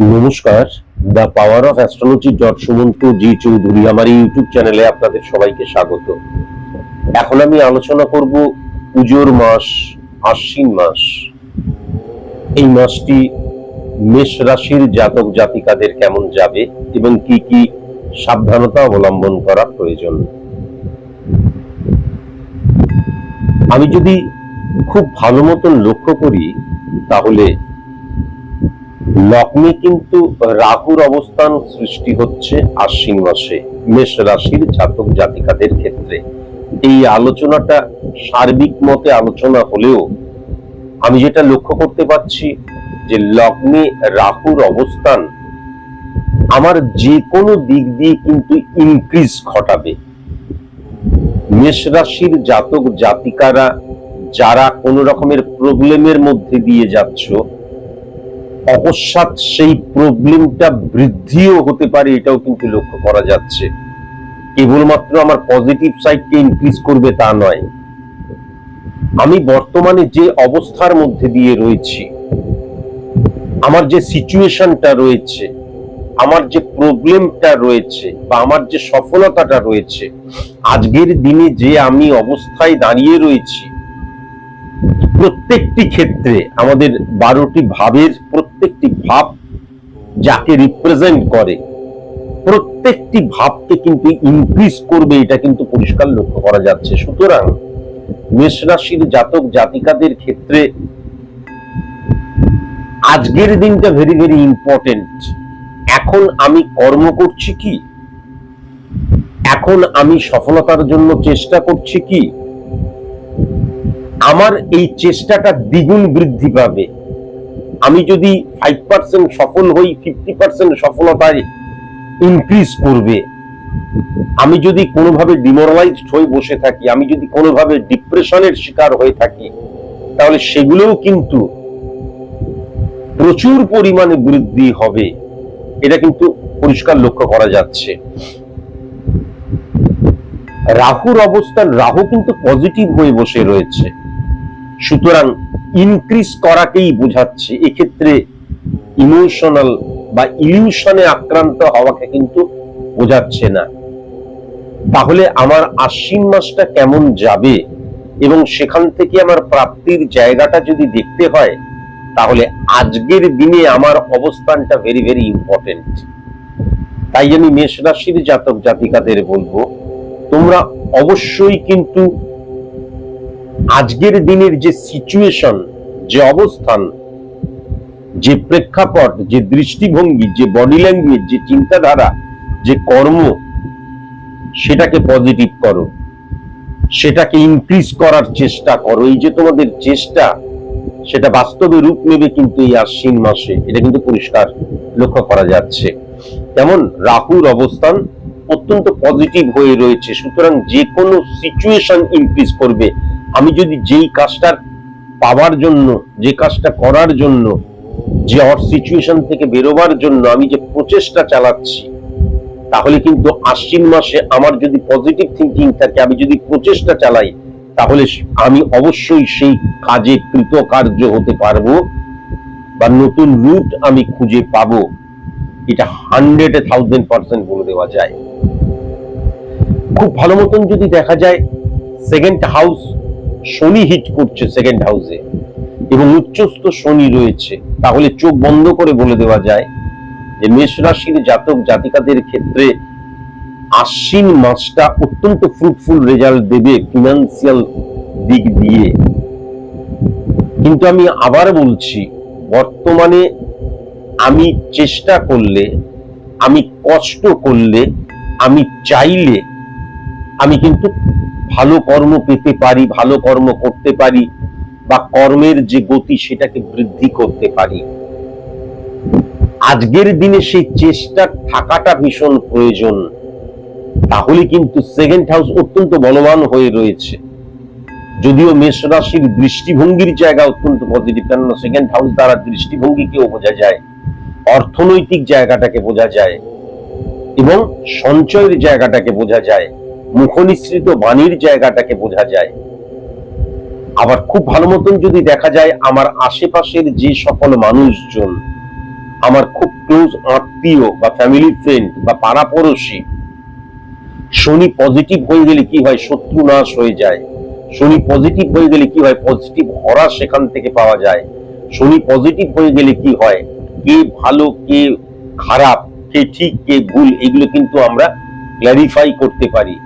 নমস্কার। The power of astrology dot Sumanta G Chowdhury, আমার YouTube চ্যানেলে আপনাদের সবাইকে স্বাগত। এখন আমি আলোচনা করব পুজোর মাস, আশ্বিন মাস। এই মাসটি মেষ রাশির জাতক জাতিকাদের কেমন যাবে এবং কি কি সাবধানতা অবলম্বন করা প্রয়োজন? আমি যদি খুব ভালো মতন লক্ষ্য করি, তাহলে লগ্নে কিন্তু রাহুর অবস্থান সৃষ্টি হচ্ছে আশ্বিন মাসে, মেষ রাশির জাতক জাতিকাদের ক্ষেত্রে। এই আলোচনাটা সার্বিক মতে আলোচনা হলেও আমি যেটা লক্ষ্য করতে পারছি যে লগ্নে রাহুর অবস্থান আমার যে কোনো দিক দিয়ে কিন্তু ইনক্রিজ ঘটাবে। মেষ রাশির জাতক জাতিকারা যারা কোনো রকমের প্রবলেমের মধ্যে দিয়ে যাচ্ছ অকস্মাৎ সেই প্রবলেমটা বৃদ্ধিও হতে পারে, এটাও কিন্তু লক্ষ্য করা যাচ্ছে। কেবলমাত্র আমার পজিটিভ সাইডকে ইনক্রিজ করবে তা নয়। আমি বর্তমানে যে অবস্থার মধ্যে দিয়ে রয়েছি, আমার যে সিচুয়েশনটা রয়েছে, আমার যে প্রবলেমটা রয়েছে বা আমার যে সফলতাটা রয়েছে, আজকের দিনে যে আমি অবস্থায় দাঁড়িয়ে রয়েছি প্রত্যেকটি ক্ষেত্রে আমাদের বারোটি ভাবের প্রত্যেকটি ভাব যাকে রিপ্রেজেন্ট করে, প্রত্যেকটি ভাবকে কিন্তু ইনক্রিজ করবে, এটা কিন্তু পরিষ্কার লক্ষ্য করা যাচ্ছে। সুতরাং মেষ রাশির জাতক জাতিকাদের ক্ষেত্রে আজকের দিনটা ভেরি ভেরি ইম্পর্টেন্ট এখন আমি কর্ম করছি কি? এখন আমি সফলতার জন্য চেষ্টা করছি কি? আমার এই চেষ্টাটা দ্বিগুণ বৃদ্ধি পাবে। আমি যদি ফাইভ পার্সেন্ট সফল হই ফিফটি পার্সেন্ট সফলতায় ইনক্রিজ করবে। আমি যদি কোনোভাবে ডিমোরালাইজড হয়ে বসে থাকি, আমি যদি কোনোভাবে ডিপ্রেশনের শিকার হয়ে থাকি, তাহলে সেগুলোও কিন্তু প্রচুর পরিমাণে বৃদ্ধি হবে। এটা কিন্তু পরিষ্কার লক্ষ্য করা যাচ্ছে। রাহুর অবস্থান, রাহু কিন্তু পজিটিভ হয়ে বসে রয়েছে। সুতরাং ইনক্রিজ করাকেই বোঝাচ্ছে। এক্ষেত্রে ইমোশনাল বা ইলিউশনে আক্রান্ত হওয়াকে কিন্তু বোঝাচ্ছে না। তাহলে আমার আশ্বিন মাসটা কেমন যাবে? এবং সেখান থেকে আমার প্রাপ্তির জায়গাটা যদি দেখতে হয়, তাহলে আজকের দিনে আমার অবস্থানটা ভেরি ভেরি ইম্পর্টেন্ট তাই আমি মেষ রাশির জাতক জাতিকাদের বলব, তোমরা অবশ্যই কিন্তু আজকের দিনের যে সিচুয়েশন যে অবস্থান, যে প্রেক্ষাপট, যে দৃষ্টিভঙ্গি, যে বডি ল্যাঙ্গুয়েজ যে চিন্তাধারা, যে কর্ম, সেটাকে পজিটিভ করো। সেটাকে ইনক্রিজ করার চেষ্টা করো। এই যে তোমাদের চেষ্টা, সেটা বাস্তবে রূপ নেবে কিন্তু এই আশ্বিন মাসে। এটা কিন্তু পরিষ্কার লক্ষ্য করা যাচ্ছে। তেমন রাহুর অবস্থান অত্যন্ত পজিটিভ হয়ে রয়েছে। সুতরাং যে কোনো সিচুয়েশন ইনক্রিজ করবে। আমি যদি যেই কাজটা পাওয়ার জন্য, যে কাজটা করার জন্য, যে অর সিচুয়েশন থেকে বেরোবার জন্য আমি যে প্রচেষ্টা চালাচ্ছি, তাহলে কিন্তু আশ্বিন মাসে আমার যদি পজিটিভ থিঙ্কিং থাকে, আমি যদি প্রচেষ্টা চালাই, তাহলে আমি অবশ্যই সেই কাজে কৃতকার্য হতে পারব বা নতুন রুট আমি খুঁজে পাবো। এটা হান্ড্রেড থাউজেন্ড পার্সেন্ট বলে দেওয়া যায়। খুব ভালো মতন যদি দেখা যায় সেকেন্ড হাউস শনি হিট করছে সেকেন্ড হাউসে এবং উচ্চস্থ শনি রয়েছে। তাহলে চোখ বন্ধ করে বলে দেওয়া যায় যে মেষ রাশির জাতক জাতিকাদের ক্ষেত্রে আশ্বিন মাসটা অত্যন্ত ফ্রুটফুল রেজাল্ট দেবে ফিনান্সিয়াল দিক দিয়ে। কিন্তু আমি আবার বলছি, বর্তমানে আমি চেষ্টা করলে, আমি কষ্ট করলে, আমি চাইলে, আমি কিন্তু ভালো কর্ম পেতে পারি, ভালো কর্ম করতে পারি, বা কর্মের যে গতি সেটাকে বৃদ্ধি করতে পারি। আজকের দিনে সেই চেষ্টা থাকাটা ভীষণ প্রয়োজন। তাহলে কিন্তু সেকেন্ড হাউস অত্যন্ত বলবান হয়ে রয়েছে। যদিও মেষ রাশির দৃষ্টিভঙ্গির জায়গা অত্যন্ত পজিটিভ কেননা সেকেন্ড হাউস দ্বারা দৃষ্টিভঙ্গিকেও বোঝা যায়, অর্থনৈতিক জায়গাটাকে বোঝা যায়, এবং সঞ্চয়ের জায়গাটাকে বোঝা যায়। মুখনিসৃত বাণীর জায়গাটাকে বোঝা যায়। আবার খুব ভালো মতন যদি দেখা যায়, আমার আশেপাশের যে সকল মানুষজন, আমার খুব ক্লোজ আত্মীয় বা ফ্যামিলি ফ্রেন্ড বা পাড়াপড়শি, শনি পজিটিভ হয়ে গেলে কি হয়? শত্রু নাশ হয়ে যায়। শনি পজিটিভ হয়ে গেলে কি হয়? পজিটিভ হরা সেখান থেকে পাওয়া যায়। শনি পজিটিভ হয়ে গেলে কি হয়? কে ভালো, কে খারাপ, কে ঠিক, কে ভুল, এগুলো কিন্তু আমরা ক্ল্যারিফাই করতে পারি।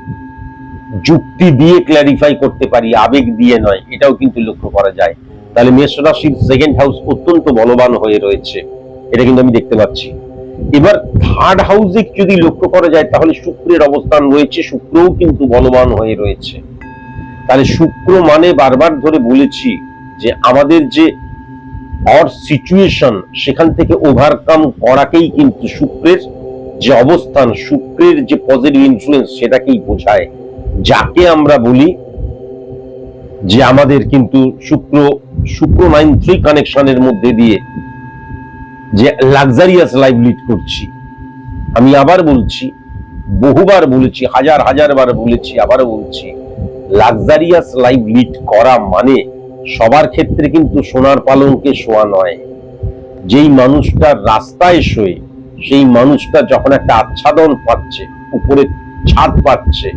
যুক্তি দিয়ে ক্ল্যারিফাই করতে পারি, আবেগ দিয়ে নয়, এটাও কিন্তু লক্ষ্য করা যায়। তাহলে মেষ রাশির সেকেন্ড হাউস অত্যন্ত বলবান হয়ে রয়েছে, এটা কিন্তু আমি দেখতে পাচ্ছি। এবার থার্ড হাউসে যদি লক্ষ্য করা যায়, তাহলে শুক্রের অবস্থান রয়েছে, শুক্রও কিন্তু বলবান হয়ে রয়েছে। তাহলে শুক্র মানে বারবার ধরে বলেছি যে আমাদের যে অর সিচুয়েশন সেখান থেকে ওভারকাম করাকেই কিন্তু শুক্রের যে অবস্থান, শুক্রের যে পজিটিভ ইনফ্লুয়েন্স সেটাকেই বোঝায়। যাকে আমরা বলি যে আমাদের কিন্তু শুক্র শুক্র নাইন থ্রি কানেকশনের মধ্যে দিয়ে যে লাক্সারিয়াস লাইফ লিড করছি। আমি আবার বলছি, বহুবার বলেছি, হাজার হাজার বার বলেছি, আবারও বলছি, লাক্সারিয়াস লাইফ লিড করা মানে সবার ক্ষেত্রে কিন্তু সোনার পালঙ্কে শোয়া নয়। যেই মানুষটা রাস্তায় শোয়ে, সেই মানুষটা যখন একটা আচ্ছাদন পাচ্ছে, উপরে ছাদ পাচ্ছে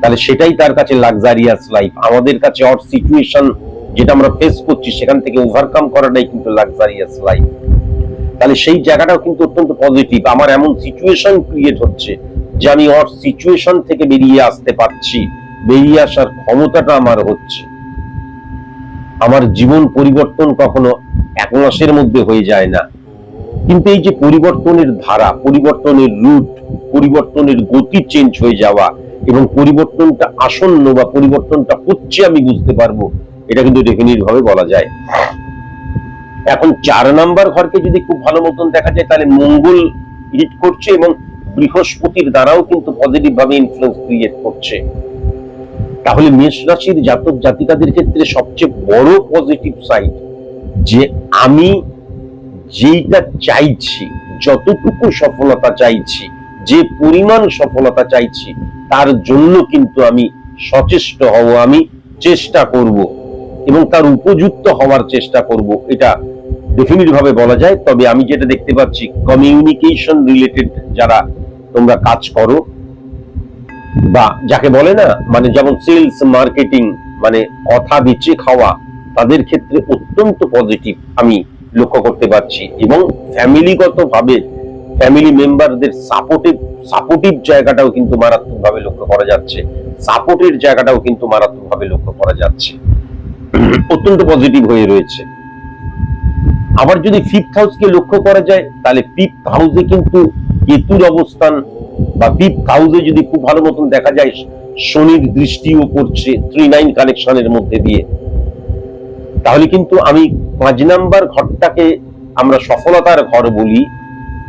তাহলে সেটাই তার কাছে লাক্সারিয়াস লাইফ আমাদের কাছে অর সিচুয়েশন যেটা আমরা ফেস করছি, সেখান থেকে ওভারকাম করাটাই কিন্তু লাক্সারিয়াস লাইফ তাহলে সেই জায়গাটাও কিন্তু অত্যন্ত পজিটিভ আমার এমন সিচুয়েশন ক্রিয়েট হচ্ছে যে আমি অর সিচুয়েশন থেকে বেরিয়ে আসতে পারছি। বেরিয়ে আসার ক্ষমতাটা আমার হচ্ছে। আমার জীবন পরিবর্তন কখনো এক মাসের মধ্যে হয়ে যায় না। কিন্তু এই যে পরিবর্তনের ধারা, পরিবর্তনের রুট পরিবর্তনের গতি চেঞ্জ হয়ে যাওয়া এবং পরিবর্তনটা আসন্ন বা পরিবর্তনটা হচ্ছে আমি বুঝতে পারব, এটা কিন্তু ডেফিনিট ভাবে বলা যায়। এখন চার নাম্বার ঘরকে যদি খুব ভালো মতন দেখা যায়, তাহলে মঙ্গল হিট করছে এবং বৃহস্পতির দ্বারাও কিন্তু পজিটিভ ভাবে ইনফ্লুয়েন্স ক্রিয়েট করছে। তাহলে মেষ রাশির জাতক জাতিকাদের ক্ষেত্রে সবচেয়ে বড় পজিটিভ সাইড যে আমি যেইটা চাইছি, যতটুকু সফলতা চাইছি যে পরিমাণ সফলতা চাইছি, তার জন্য কিন্তু আমি সচেষ্ট হব, আমি চেষ্টা করব এবং তার উপযুক্ত হওয়ার চেষ্টা করব, এটা ডেফিনিট ভাবে বলা যায়। তবে আমি যেটা দেখতে পাচ্ছি কমিউনিকেশন রিলেটেড যারা তোমরা কাজ করো, বা যাকে বলে না মানে যেমন সেলস মার্কেটিং মানে কথা বেচে খাওয়া, তাদের ক্ষেত্রে অত্যন্ত পজিটিভ আমি লক্ষ্য করতে পারছি এবং ফ্যামিলিগত ভাবে ফ্যামিলি মেম্বারদের সাপোর্টিভ সাপোর্টিভ জায়গাটাও কিন্তু মারাত্মক ভাবে লক্ষ্য করা যাচ্ছে। সাপোর্টের জায়গাটাও কিন্তু মারাত্মক ভাবে লক্ষ্য করা যাচ্ছে। অত্যন্ত পজিটিভ হয়ে রয়েছে। আবার যদি ফিফথ হাউসকে লক্ষ্য করা যায়, তাহলে ফিফথ হাউসে কিন্তু কেতুর অবস্থান বা ফিফথ হাউসে যদি খুব ভালো মতন দেখা যায়, শনির দৃষ্টিও পড়ছে থ্রি নাইন কানেকশনের মধ্যে দিয়ে। তাহলে কিন্তু আমি পাঁচ নাম্বার ঘরটাকে আমরা সফলতার ঘর বলি।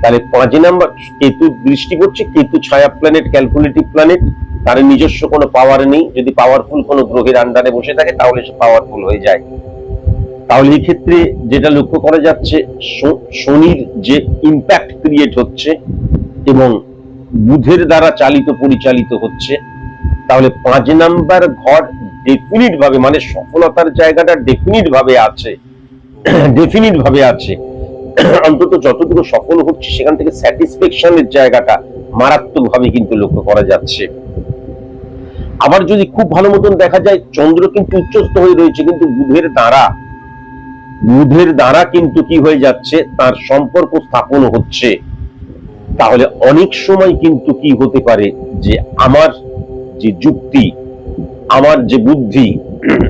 তাহলে পাঁচ নাম্বার কেতু দৃষ্টি করছে, কেতু ছায়া প্ল্যানেট ক্যালকুলেটিভ প্ল্যানেট তার নিজস্ব কোনো পাওয়ার নেই। যদি পাওয়ারফুল কোনো গ্রহের আন্ডারে বসে থাকে, তাহলে সে পাওয়ারফুল হয়ে যায়। তাহলে এই ক্ষেত্রে যেটা লক্ষ্য করা যাচ্ছে শনির যে ইম্প্যাক্ট ক্রিয়েট হচ্ছে এবং বুধের দ্বারা চালিত, পরিচালিত হচ্ছে, তাহলে পাঁচ নাম্বার ঘর ডেফিনিট ভাবে মানে সফলতার জায়গাটা ডেফিনিট ভাবে আছে ডেফিনিট ভাবে আছে। অন্তত যতটুকু সফল হচ্ছে, সেখান থেকে স্যাটিসফ্যাকশনের জায়গাটা মারাত্মক ভাবে কিন্তু লক্ষ্য করা যাচ্ছে। আবার যদি খুব ভালো মতন দেখা যায়, চন্দ্র কিন্তু উচ্চস্থ হয়ে রয়েছে, কিন্তু বুধের দ্বারা বুধের দ্বারা কিন্তু কি হয়ে যাচ্ছে, তার সম্পর্ক স্থাপন হচ্ছে। তাহলে অনেক সময় কিন্তু কি হতে পারে যে আমার যে যুক্তি, আমার যে বুদ্ধি,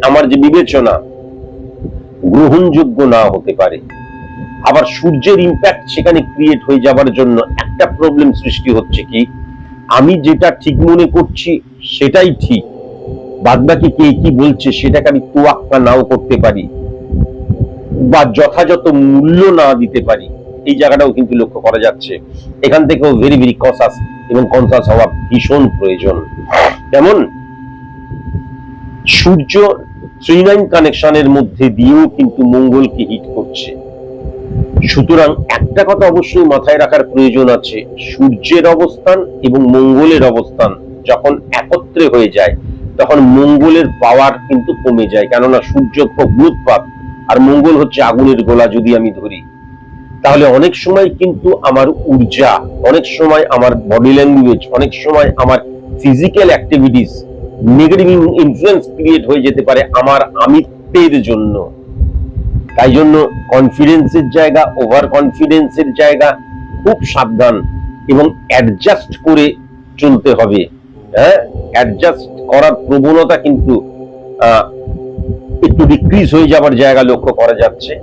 আমার যে বিবেচনা, গ্রহণযোগ্য না হতে পারে। আবার সূর্যের ইম্প্যাক্ট সেখানে ক্রিয়েট হয়ে যাবার জন্য একটা প্রবলেম সৃষ্টি হচ্ছে কি? আমি যেটা ঠিক মনে করছি সেটাই ঠিক। বাদবাকি কে কি বলছে সেটাকে আমি তোয়াক্কা নাও করতে পারি বা যথাযথ মূল্য না দিতে পারি। এই জায়গাটাও কিন্তু লক্ষ্য করা যাচ্ছে। এখান থেকেও ভেরি ভেরি কসাস এবং কনসাস হওয়া ভীষণ প্রয়োজন। যেমন সূর্য থ্রি নাইন কানেকশনের মধ্যে দিয়েও কিন্তু মঙ্গলকে হিট করছে। সুতরাং একটা কথা অবশ্যই মাথায় রাখার প্রয়োজন আছে। সূর্যের অবস্থান এবং মঙ্গলের অবস্থান যখন একত্রে হয়ে যায়, তখন মঙ্গলের পাওয়ার কিন্তু কমে যায়। কেননা সূর্য খুব উৎপাত আর মঙ্গল হচ্ছে আগুনের গোলা যদি আমি ধরি। তাহলে অনেক সময় কিন্তু আমার ঊর্জা, অনেক সময় আমার বডি ল্যাঙ্গুয়েজ অনেক সময় আমার physical activities negative influence create হয়ে যেতে পারে আমার আমিত্বের জন্য। তাই জন্য কনফিডেন্সের জায়গা ওভার কনফিডেন্সের জায়গা খুব সাবধান এবং অ্যাডজাস্ট করে চলতে হবে। হ্যাঁ? অ্যাডজাস্ট করার প্রবণতা কিন্তু একটু ডিক্রিজ হয়ে যাবার জায়গা লক্ষ্য করা যাচ্ছে।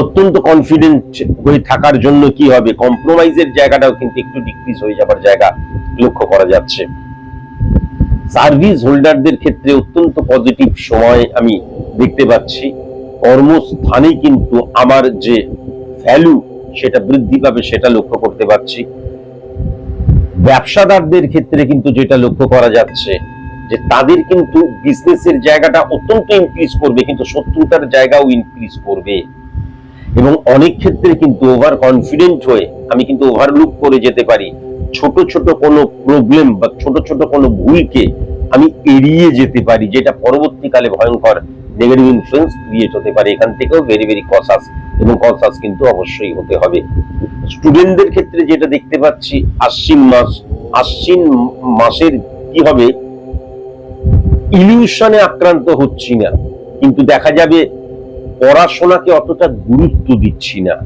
অত্যন্ত কনফিডেন্ট হয়ে থাকার জন্য কি হবে? কম্প্রোমাইজের জায়গাটাও কিন্তু একটু ডিক্রিজ হয়ে যাবার জায়গা লক্ষ্য করা যাচ্ছে। সার্ভিস হোল্ডারদের ক্ষেত্রে অত্যন্ত পজিটিভ সময় আমি দেখতে পাচ্ছি। কর্মস্থানে কিন্তু আমার যে ভ্যালু সেটা বৃদ্ধি পাবে, সেটা লক্ষ্য করতে পারছি। ব্যবসাদারদের ক্ষেত্রে কিন্তু যেটা লক্ষ্য করা যাচ্ছে, যে তাদের কিন্তু বিজনেসের জায়গাটা অত্যন্ত ইনক্রিজ করবে, কিন্তু শত্রুতার জায়গাও ইনক্রিজ করবে। এবং অনেক ক্ষেত্রে কিন্তু ওভার কনফিডেন্ট হয়ে আমি কিন্তু ওভারলুক করে যেতে পারি। ছোট ছোট কোনো প্রবলেম বা ছোট ছোট কোনো ভুলকে আমি এড়িয়ে যেতে পারি, যেটা পরবর্তীকালে ভয়ঙ্কর নেগেটিভ ইনফ্লুয়েন্স ক্রিয়েট হতে পারে। এখান থেকেও ভেরি ভেরি কসাস এবং কসাস কিন্তু অবশ্যই হতে হবে। স্টুডেন্টদের ক্ষেত্রে যেটা দেখতে পাচ্ছি, আশ্বিন মাস, আশ্বিন মাসের কি হবে? ইলিউশনে আক্রান্ত হচ্ছি না, কিন্তু দেখা যাবে পড়াশোনাকে অতটা গুরুত্ব দিচ্ছি না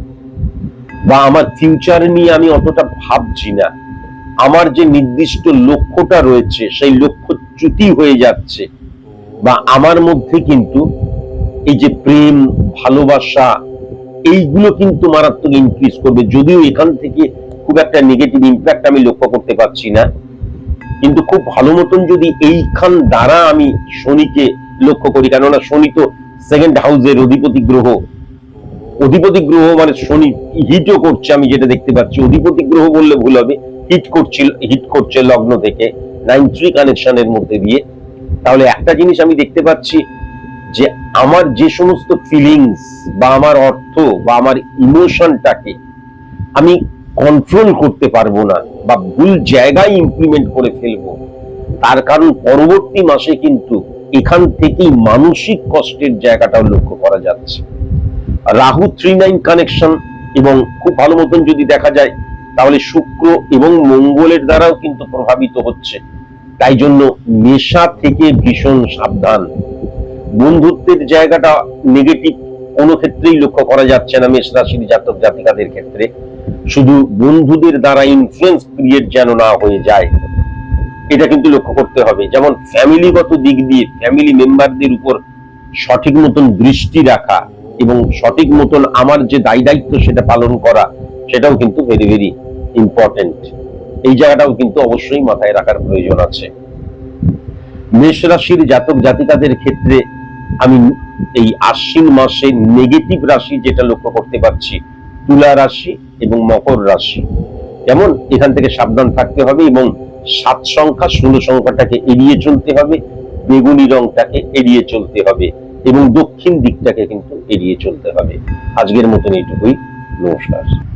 বা আমার ফিউচার নিয়ে আমি অতটা ভাবছি না। আমার যে নির্দিষ্ট লক্ষ্যটা রয়েছে, সেই লক্ষ্য চ্যুতি হয়ে যাচ্ছে। বা আমার মধ্যে কিন্তু এই যে প্রেম, ভালোবাসা, এইগুলো কিন্তু মারাত্মক ইনক্রিজ করবে। যদিও এখান থেকে খুব একটা নেগেটিভ ইম্প্যাক্ট আমি লক্ষ্য করতে পারছি না। কিন্তু খুব ভালো মতন যদি এইখান দ্বারা আমি শনিকে লক্ষ্য করি, কেননা শনি তো সেকেন্ড হাউসের অধিপতি গ্রহ। অধিপতি গ্রহ মানে শনি হিটও করছে, আমি যেটা দেখতে পাচ্ছি। অধিপতি গ্রহ বললে ভুল হবে। হিট করছে হিট করছে লগ্ন থেকে নাইন থ্রি কানেকশনের মধ্যে দিয়ে। তাহলে একটা জিনিস আমি দেখতে পাচ্ছি যে আমার যে সমস্ত ফিলিংস বা আমার অর্থ বা আমার ইমোশনটাকে আমি কন্ট্রোল করতে পারব না বা ভুল জায়গায় ইমপ্লিমেন্ট করে ফেলব, তার কারণ পরবর্তী মাসে কিন্তু এখান থেকেই মানসিক কষ্টের জায়গাটাও লক্ষ্য করা যাচ্ছে। রাহু থ্রি নাইন কানেকশন এবং খুব ভালো মতন যদি দেখা যায় তাহলে শুক্র এবং মঙ্গলের দ্বারাও কিন্তু প্রভাবিত হচ্ছে। তাই জন্য নেশা থেকে ভীষণ সাবধান। বন্ধুত্বের জায়গাটা নেগেটিভ কোনো ক্ষেত্রেই লক্ষ্য করা যাচ্ছে না মেষ রাশির জাতক জাতিকাদের ক্ষেত্রে। শুধু বন্ধুদের দ্বারা ইনফ্লুয়েন্স ক্রিয়েট যেন না হয়ে যায়। এটা কিন্তু লক্ষ্য করতে হবে। যেমন ফ্যামিলিগত দিক দিয়ে ফ্যামিলি মেম্বারদের উপর সঠিক মতন দৃষ্টি রাখা এবং সঠিক মতন আমার যে দায় দায়িত্ব সেটা পালন করা, সেটাও কিন্তু ভেরি ভেরি ইম্পর্টেন্ট এই জায়গাটাও কিন্তু অবশ্যই মাথায় রাখার প্রয়োজন আছে। মেষ রাশির জাতক জাতিকাদের ক্ষেত্রে আমি এই আশ্বিন মাসে নেগেটিভ রাশি যেটা লক্ষ্য করতে পারছি, তুলা রাশি এবং মকর রাশি। যেমন এখান থেকে সাবধান থাকতে হবে এবং সাত সংখ্যা, ষোলো সংখ্যাটাকে এড়িয়ে চলতে হবে, বেগুনি রংটাকে এড়িয়ে চলতে হবে এবং দক্ষিণ দিকটাকে কিন্তু এড়িয়ে চলতে হবে। আজকের মতন এইটুকুই। নমস্কার।